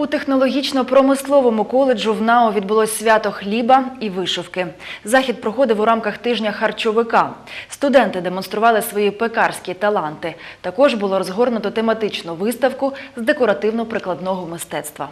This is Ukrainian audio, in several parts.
У технологічно-промисловому коледжу в НАО відбулось свято хліба і вишивки. Захід проходив у рамках тижня харчовика. Студенти демонстрували свої пекарські таланти. Також було розгорнуто тематичну виставку з декоративно-прикладного мистецтва.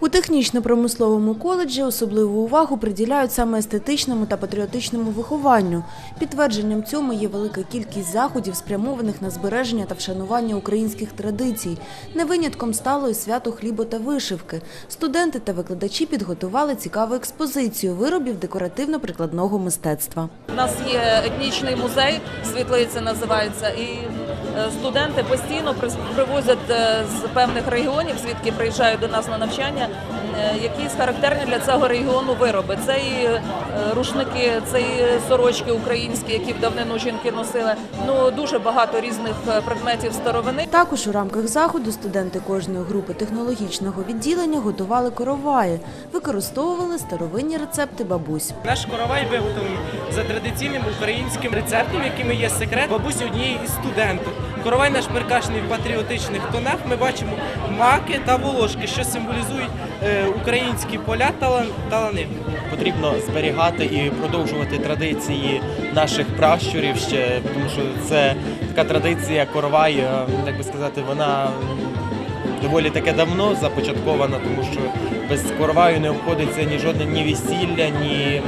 У технічно-промисловому коледжі особливу увагу приділяють саме естетичному та патріотичному вихованню. Підтвердженням цьому є велика кількість заходів, спрямованих на збереження та вшанування українських традицій. Не винятком стало і свято хлібу та вишивки. Студенти та викладачі підготували цікаву експозицію виробів декоративно-прикладного мистецтва. У нас є етнічний музей, світлиця називається, і е, студенти постійно привозять е, з певних регіонів, звідки приїжджають до нас на навчання, е, якісь характерні для цього регіону вироби. Це і е, рушники, це і сорочки українські, які в давнину жінки носили. Ну дуже багато різних е, предметів старовини. Також у рамках заходу студенти кожної групи технологічного відділення готували короваї, використовували старовинні рецепти бабусь. Наш коровай виготовлений за традиційним українським рецептом, якими є секрет бабусі однієї із студенток. Коровай наш перекашений в патріотичних тонах. Ми бачимо маки та волошки, що символізують е, українські поля та лан- лани. потрібно зберігати і продовжувати традиції наших пращурів ще, тому що це така традиція коровай, е, як би сказати, вона доволі таке давно започаткована, тому що без короваю не обходиться ні жодне ні весілля, ні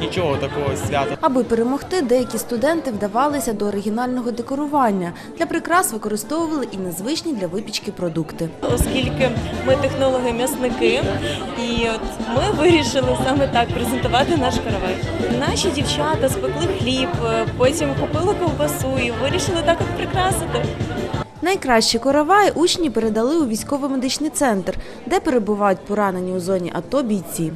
нічого такого свята. Аби перемогти, деякі студенти вдавалися до оригінального декорування. Для прикрас використовували і незвичні для випічки продукти. оскільки ми технологи-м'ясники, і от ми вирішили саме так презентувати наш каравай. Наші дівчата спекли хліб, е, потім купили ковбасу і вирішили так от прикрасити. Найкращі короваї учні передали у військово-медичний центр, де перебувають поранені у зоні АТО бійці.